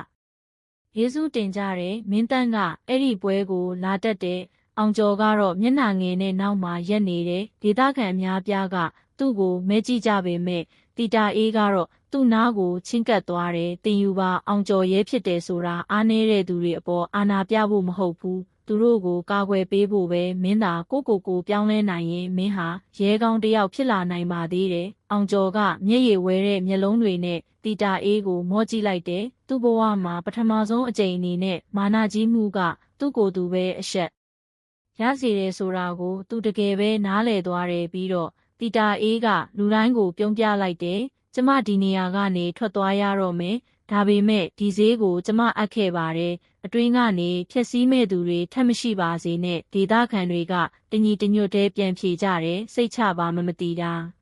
ယေစုတင်ကြတယ်မင်းတန်းကအဲ့ဒီပွဲကိုလာတက်တဲ့အောင်ကျော်ကတော့မျက်နှာငယ်နဲ့နောက်မှာရက်နေတယ်ဒေသခံအများပြားက သူ့ကိုမဲကြည့်ကြပေမဲ့တီတာအေးကတော့သူ့နားကိုချင်းကပ်သွားတယ်တင်ယူပါအောင်ကျော်ရဲဖြစ်တယ်ဆိုတာအားနေတဲ့သူတွေအပေါ်အာနာပြဖို့မဟုတ်ဘူးသူတို့ကိုကာကွယ်ပေးဖို့ပဲမင်းသာကိုကိုကိုပြောင်းလဲနိုင်ရင်မင်းဟာရဲကောင်းတယောက်ဖြစ်လာနိုင်ပါသေးတယ်။အောင်ကျော်ကမျက်ရည်ဝဲတဲ့မျက်လုံးတွေနဲ့တီတာအေးကိုမော့ကြည့်လိုက်တယ်။သူ့ဘဝမှာပထမဆုံးအကြိမ်အနေနဲ့မာနာကြီးမှုကသူ့ကိုယ်သူပဲအဆက်ရစီတယ်ဆိုတာကို သူတကယ်ပဲနားလည်သွားတယ်ပြီးတော့ ပီတာအေးကလူတိုင်းကိုပြုံးပြလိုက်တယ်။ကျမဒီနေရာကနေထွက်သွားရတော့မယ်။ဒါပေမဲ့ဒီဈေးကိုကျမအပ်ခဲ့ပါတယ်။အတွင်းကနေဖြက်စီးမဲ့သူတွေထပ်မရှိပါစေနဲ့ဒေသခံတွေကတညီတညွတ်တည်းပြန်ဖြေကြတယ်စိတ်ချပါမမတီတာ။